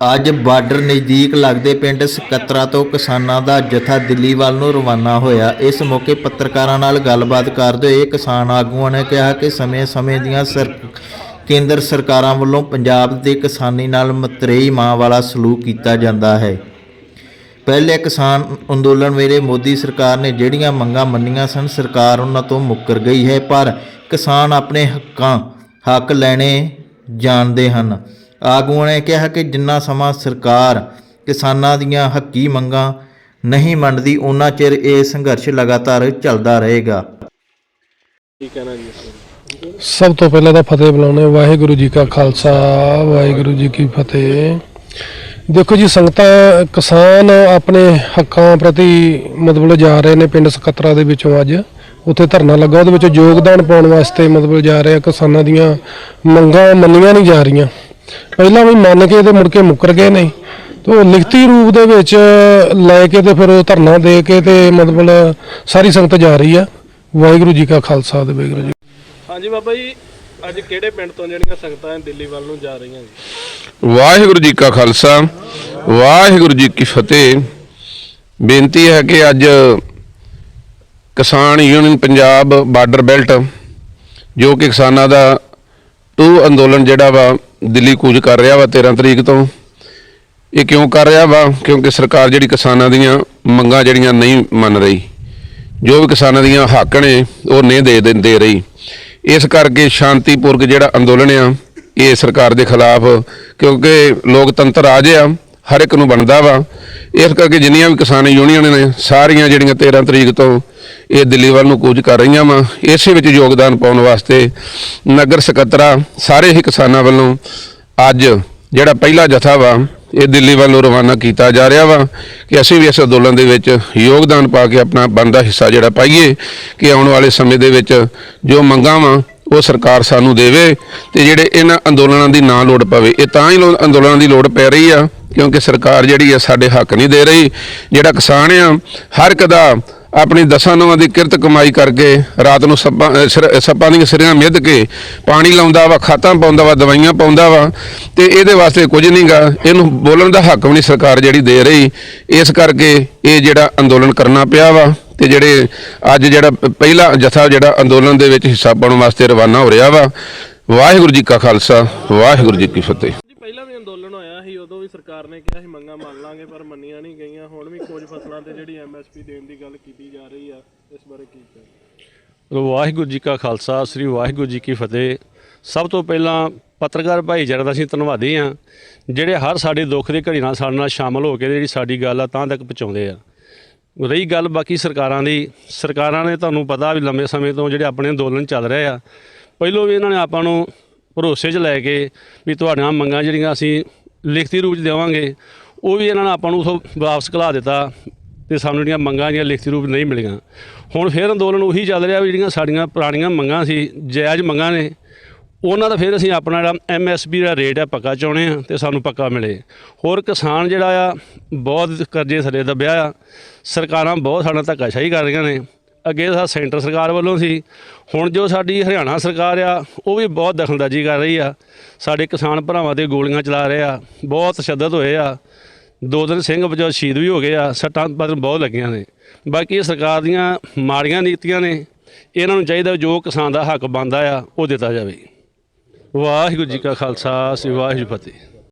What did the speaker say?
ਅੱਜ ਬਾਰਡਰ ਨਜ਼ਦੀਕ ਲੱਗਦੇ ਪਿੰਡ ਸਕੱਤਰਾ ਤੋਂ ਕਿਸਾਨਾਂ ਦਾ ਜਥਾ ਦਿੱਲੀ ਵੱਲ ਨੂੰ ਰਵਾਨਾ ਹੋਇਆ। ਇਸ ਮੌਕੇ ਪੱਤਰਕਾਰਾਂ ਨਾਲ ਗੱਲਬਾਤ ਕਰਦੇ ਹੋਏ ਕਿਸਾਨ ਆਗੂਆਂ ਨੇ ਕਿਹਾ ਕਿ ਸਮੇਂ-ਸਮੇਂ ਦੀਆਂ ਸਰ, ਕੇਂਦਰ ਸਰਕਾਰਾਂ ਵੱਲੋਂ ਪੰਜਾਬ ਦੇ ਕਿਸਾਨੀ ਨਾਲ ਮਤਰੇਈ ਮਾਂ ਵਾਲਾ ਸਲੂਕ ਕੀਤਾ ਜਾਂਦਾ ਹੈ। ਪਹਿਲੇ ਕਿਸਾਨ ਅੰਦੋਲਨ ਵੇਲੇ ਮੋਦੀ ਸਰਕਾਰ ਨੇ ਜਿਹੜੀਆਂ ਮੰਗਾਂ ਮੰਨੀਆਂ ਸਨ, ਸਰਕਾਰ ਉਹਨਾਂ ਤੋਂ ਮੁੱਕਰ ਗਈ ਹੈ, ਪਰ ਕਿਸਾਨ ਆਪਣੇ ਹੱਕਾਂ, ਹੱਕ ਲੈਣੇ ਜਾਣਦੇ ਹਨ। ਆਗੂਆਂ ਨੇ ਕਿਹਾ ਕਿ ਜਿੰਨਾ ਸਮਾਂ ਸਰਕਾਰ ਕਿਸਾਨਾਂ ਦੀਆਂ ਹੱਕੀ ਮੰਗਾਂ ਨਹੀਂ ਮੰਨਦੀ ਉਹਨਾਂ ਚਿਰ ਇਹ ਸੰਘਰਸ਼ ਲਗਾਤਾਰ ਚੱਲਦਾ ਰਹੇਗਾ। ਕੀ ਕਹਿਣਾ ਜੀ? ਸਭ ਤੋਂ ਪਹਿਲਾਂ ਤਾਂ ਫਤਿਹ ਬੁਲਾਉਣੇ ਵਾਹਿਗੁਰੂ ਜੀ ਕਾ ਖਾਲਸਾ ਵਾਹਿਗੁਰੂ ਜੀ ਕੀ ਫਤਿਹ। ਦੇਖੋ ਜੀ ਸੰਗਤਾਂ ਕਿਸਾਨ ਆਪਣੇ ਹੱਕਾਂ ਪ੍ਰਤੀ ਮਤਲਬ ਜਾ ਰਹੇ ਨੇ ਪਿੰਡ ਸਕੱਤਰਾ ਦੇ ਵਿੱਚੋਂ ਅੱਜ। ਉੱਥੇ ਧਰਨਾ ਲੱਗਾ ਉਹਦੇ ਵਿੱਚ ਯੋਗਦਾਨ ਪਾਉਣ ਵਾਸਤੇ ਮਤਲਬ ਜਾ ਰਹੇ ਆ ਕਿਸਾਨਾਂ ਦੀਆਂ ਮੰਗਾਂ ਮੰਨੀਆਂ ਨਹੀਂ ਜਾ ਰਹੀਆਂ। ਪਹਿਲਾਂ ਵੀ ਮੰਨ ਕੇ ਤੇ ਮੁੜ ਕੇ ਮੁੱਕਰ ਗਏ ਨੇ। ਤੇ ਉਹ ਲਿਖਤੀ ਰੂਪ ਦੇ ਵਿੱਚ ਲੈ ਕੇ ਤੇ ਫਿਰ ਉਹ ਧਰਨਾ ਦੇ ਕੇ ਤੇ ਮਤਲਬ ਸਾਰੀ ਸੰਗਤ ਜਾ ਰਹੀ ਆ। ਵਾਹਿਗੁਰੂ ਜੀ ਕਾ ਖਾਲਸਾ ਤੇ ਵਾਹਿਗੁਰੂ ਜੀ ਹਾਂਜੀ ਬਾਬਾ ਜੀ ਅੱਜ ਕਿਹੜੇ ਪਿੰਡ ਤੋਂ ਜਿਹੜੀਆਂ ਸੰਗਤਾਂ ਦਿੱਲੀ ਵੱਲ ਨੂੰ ਜਾ ਰਹੀਆਂ ਜੀ? ਵਾਹਿਗੁਰੂ ਜੀ ਕਾ ਖਾਲਸਾ ਵਾਹਿਗੁਰੂ ਜੀ ਕੀ ਫਤਿਹ। ਬੇਨਤੀ ਹੈ ਕਿ ਅੱਜ ਕਿਸਾਨ ਯੂਨੀਅਨ ਪੰਜਾਬ ਬਾਰਡਰ ਬੈਲਟ ਜੋ ਕਿ ਕਿਸਾਨਾਂ ਦਾ ਟੂ ਅੰਦੋਲਨ ਜਿਹੜਾ ਵਾ ਦਿੱਲੀ ਕੂਚ ਕਰ ਰਿਹਾ ਵਾ 13 ਤਰੀਕ ਤੋਂ। ਇਹ ਕਿਉਂ ਕਰ ਰਿਹਾ ਵਾ? ਕਿਉਂਕਿ ਸਰਕਾਰ ਜਿਹੜੀ ਕਿਸਾਨਾਂ ਦੀਆਂ ਮੰਗਾਂ ਜਿਹੜੀਆਂ ਨਹੀਂ ਮੰਨ ਰਹੀ, ਜੋ ਵੀ ਕਿਸਾਨਾਂ ਦੀਆਂ ਹੱਕ ਨੇ, ਉਹ ਨਹੀਂ ਦੇ ਦੇ ਰਹੀ। ਇਸ ਕਰਕੇ ਸ਼ਾਂਤੀਪੂਰਕ ਜਿਹੜਾ ਅੰਦੋਲਨ ਆ, ਇਹ ਸਰਕਾਰ ਦੇ ਖਿਲਾਫ, ਕਿਉਂਕਿ ਲੋਕਤੰਤਰ ਰਾਜ ਆ, ਹਰ ਇੱਕ ਨੂੰ ਬਣਦਾ ਵਾ। ਇਸ ਕਰਕੇ ਜਿੰਨੀਆਂ ਵੀ ਕਿਸਾਨ ਯੂਨੀਅਨ ਨੇ, ਸਾਰੀਆਂ ਜਿਹੜੀਆਂ 13 ਤਰੀਕ ਤੋਂ ਇਹ ਦਿੱਲੀ ਵੱਲ ਨੂੰ ਕੂਚ ਕਰ ਰਹੀਆਂ ਵਾ। ਇਸੇ ਵਿੱਚ ਯੋਗਦਾਨ ਪਾਉਣ ਵਾਸਤੇ ਨਗਰ ਸਕੱਤਰਾ ਸਾਰੇ ਹੀ ਕਿਸਾਨਾਂ ਵੱਲੋਂ ਅੱਜ ਜਿਹੜਾ ਪਹਿਲਾ ਜਥਾ ਵਾ, ਇਹ ਦਿੱਲੀ ਵੱਲ ਨੂੰ ਰਵਾਨਾ ਕੀਤਾ ਜਾ ਰਿਹਾ ਵਾ ਕਿ ਅਸੀਂ ਵੀ ਇਸ ਅੰਦੋਲਨ ਦੇ ਵਿੱਚ ਯੋਗਦਾਨ ਪਾ ਕੇ ਆਪਣਾ ਬਣਦਾ ਹਿੱਸਾ ਜਿਹੜਾ ਪਾਈਏ ਕਿ ਆਉਣ ਵਾਲੇ ਸਮੇਂ ਦੇ ਵਿੱਚ ਜੋ ਮੰਗਾਂ ਵਾ, ਉਹ ਸਰਕਾਰ ਸਾਨੂੰ ਦੇਵੇ ਤੇ ਜਿਹੜੇ ਇਹਨਾਂ ਅੰਦੋਲਨਾਂ ਦੀ ਨਾ ਲੋੜ ਪਵੇ। ਇਹ ਤਾਂ ਹੀ ਲੋ- ਅੰਦੋਲਨਾਂ ਦੀ ਲੋੜ ਪੈ ਰਹੀ ਆ ਕਿਉਂਕਿ ਸਰਕਾਰ ਜਿਹੜੀ ਆ, ਸਾਡੇ ਹੱਕ ਨਹੀਂ ਦੇ ਰਹੀ। ਜਿਹੜਾ ਕਿਸਾਨ ਆ, ਹਰ ਇੱਕ ਦਾ ਆਪਣੀ ਦਸਾਂ ਨਵਾਂ ਦੀ ਕਿਰਤ ਕਮਾਈ ਕਰਕੇ ਰਾਤ ਨੂੰ ਸੱਪਾਂ ਸਿਰ- ਸੱਪਾਂ ਦੀਆਂ ਸਿਰਾਂ ਮਿੱਧ ਕੇ ਪਾਣੀ ਲਾਉਂਦਾ ਵਾ, ਖਾਤਾਂ ਪਾਉਂਦਾ ਵਾ, ਦਵਾਈਆਂ ਪਾਉਂਦਾ ਵਾ ਤੇ ਇਹਦੇ ਵਾਸਤੇ ਕੁਝ ਨਹੀਂਗਾ ਇਹਨੂੰ ਬੋਲਣ ਦਾ ਹੱਕ ਵੀ ਨਹੀਂ ਸਰਕਾਰ ਜਿਹੜੀ ਦੇ ਰਹੀ। ਇਸ ਕਰਕੇ ਇਹ ਜਿਹੜਾ ਅੰਦੋਲਨ ਕਰਨਾ ਪਿਆ ਵਾ ਤੇ ਜਿਹੜੇ ਅੱਜ ਜਿਹੜਾ ਪ- ਪਹਿਲਾ ਜਥਾ ਜਿਹੜਾ ਅੰਦੋਲਨ ਦੇ ਵਿੱਚ ਹਿੱਸਾ ਪਾਉਣ ਵਾਸਤੇ ਰਵਾਨਾ ਹੋ ਰਿਹਾ ਵਾ। ਵਾਹਿਗੁਰੂ ਜੀ ਕਾ ਖਾਲਸਾ, ਵਾਹਿਗੁਰੂ ਜੀ ਕੀ ਫਤਿਹ ਜੀ ਪਹਿਲਾਂ ਵੀ ਅੰਦੋਲਨ ਹੋਇਆ ਸੀ ਉਦੋਂ ਵੀ ਸਰਕਾਰ ਨੇ ਕਿਹਾ ਸੀ ਮੰਗਾਂ ਮੰਨ ਲਾਂਗੇ, ਪਰ ਮੰਨੀਆਂ ਨਹੀਂ ਗਈਆਂ। ਹੁਣ ਵੀ ਕੁਝ ਫਸਲਾਂ ਤੇ ਜਿਹੜੀ ਐਮਐਸਪੀ ਦੇਣ ਦੀ ਗੱਲ ਕੀਤੀ ਜਾ ਰਹੀ ਆ, ਇਸ ਬਾਰੇ ਕੀ ਕਹਿਣਾ? ਵਾਹਿਗੁਰੂ ਜੀ ਕਾ ਖਾਲਸਾ, ਸ੍ਰੀ ਵਾਹਿਗੁਰੂ ਜੀ ਕੀ ਫਤਿਹ। ਸਭ ਤੋਂ ਪਹਿਲਾਂ ਪੱਤਰਕਾਰ ਭਾਈਚਾਰੇ ਦਾ ਅਸੀਂ ਧੰਨਵਾਦੀ ਹਾਂ, ਜਿਹੜੇ ਹਰ ਸਾਡੇ ਦੁੱਖ ਦੀ ਘੜੀ ਨਾਲ ਸਾਡੇ ਨਾਲ ਸ਼ਾਮਲ ਹੋ ਕੇ ਜਿਹੜੀ ਸਾਡੀ ਗੱਲ ਆ, ਤਾਂ ਤੱਕ ਪਹੁੰਚਾਉਂਦੇ ਆ। ਰਹੀ ਗੱਲ ਬਾਕੀ ਸਰਕਾਰਾਂ ਦੀ, ਸਰਕਾਰਾਂ ਨੇ ਤੁਹਾਨੂੰ ਪਤਾ ਵੀ ਲੰਮੇ ਸਮੇਂ ਤੋਂ ਜਿਹੜੇ ਆਪਣੇ ਅੰਦੋਲਨ ਚੱਲ ਰਹੇ ਆ, ਪਹਿਲੋਂ ਵੀ ਇਹਨਾਂ ਨੇ ਆਪਾਂ ਨੂੰ ਭਰੋਸੇ 'ਚ ਲੈ ਕੇ ਵੀ ਤੁਹਾਡੀਆਂ ਮੰਗਾਂ ਜਿਹੜੀਆਂ ਅਸੀਂ ਲਿਖਤੀ ਰੂਪ 'ਚ ਦੇਵਾਂਗੇ, ਉਹ ਵੀ ਇਹਨਾਂ ਨੇ ਆਪਾਂ ਨੂੰ ਉਥੋਂ ਵਾਪਸ ਘਲਾ ਦਿੱਤਾ ਤੇ ਸਾਨੂੰ ਜਿਹੜੀਆਂ ਮੰਗਾਂ ਜਿਹੜੀਆਂ ਲਿਖਤੀ ਰੂਪ ਨਹੀਂ ਮਿਲੀਆਂ। ਹੁਣ ਫਿਰ ਅੰਦੋਲਨ ਉਹੀ ਚੱਲ ਰਿਹਾ ਵੀ ਜਿਹੜੀਆਂ ਸਾਡੀਆਂ ਪੁਰਾਣੀਆਂ ਮੰਗਾਂ ਸੀ, ਜਾਇਜ਼ ਮੰਗਾਂ ਨੇ, ਉਹਨਾਂ ਦਾ ਫਿਰ ਅਸੀਂ ਆਪਣਾ ਜਿਹੜਾ ਐਮਐਸਪੀ ਦਾ ਰੇਟ ਹੈ ਪੱਕਾ ਚਾਹੁੰਦੇ ਆ ਤੇ ਸਾਨੂੰ ਪੱਕਾ ਮਿਲੇ। ਹੋਰ ਕਿਸਾਨ ਜਿਹੜਾ ਆ, ਬਹੁਤ ਕਰਜ਼ੇ ਥੱਲੇ ਦੱਬਿਆ ਆ, ਸਰਕਾਰਾਂ ਬਹੁਤ ਸਾਡਾ ਧੱਕਾਸ਼ਾਹੀ ਕਰ ਰਹੀਆਂ ਨੇ। ਅੱਗੇ ਸਾ ਸੈਂਟਰ ਸਰਕਾਰ ਵੱਲੋਂ ਸੀ। ਹੁਣ ਜੋ ਸਾਡੀ ਹਰਿਆਣਾ ਸਰਕਾਰ ਆ, ਉਹ ਵੀ ਬਹੁਤ ਦਖਲਅੰਦਾਜ਼ੀ ਕਰ ਰਹੀ ਆ। ਸਾਡੇ ਕਿਸਾਨ ਭਰਾਵਾਂ ਤੇ ਗੋਲੀਆਂ ਚਲਾ ਰਹੇ ਆ, ਬਹੁਤ ਤਸ਼ੱਦਦ ਹੋਏ ਆ। ਦੋ ਦਿਨ ਸਿੰਘ ਵਜੋਂ ਸ਼ਹੀਦ ਵੀ ਹੋ ਗਏ ਆ, ਸੱਟਾਂ ਬਦਲ ਬਹੁਤ ਲੱਗੀਆਂ ਨੇ। ਬਾਕੀ ਇਹ ਸਰਕਾਰ ਦੀਆਂ ਮਾੜੀਆਂ ਨੀਤੀਆਂ ਨੇ, ਇਹਨਾਂ ਨੂੰ ਚਾਹੀਦਾ ਜੋ ਕਿਸਾਨ ਦਾ ਹੱਕ ਬਣਦਾ ਆ, ਉਹ ਦਿੱਤਾ ਜਾਵੇ। ਵਾਹਿਗੁਰੂ ਜੀ ਕਾ ਖਾਲਸਾ, ਸ੍ਰੀ ਵਾਹਿਗੁਰੂ ਫਤਿਹ।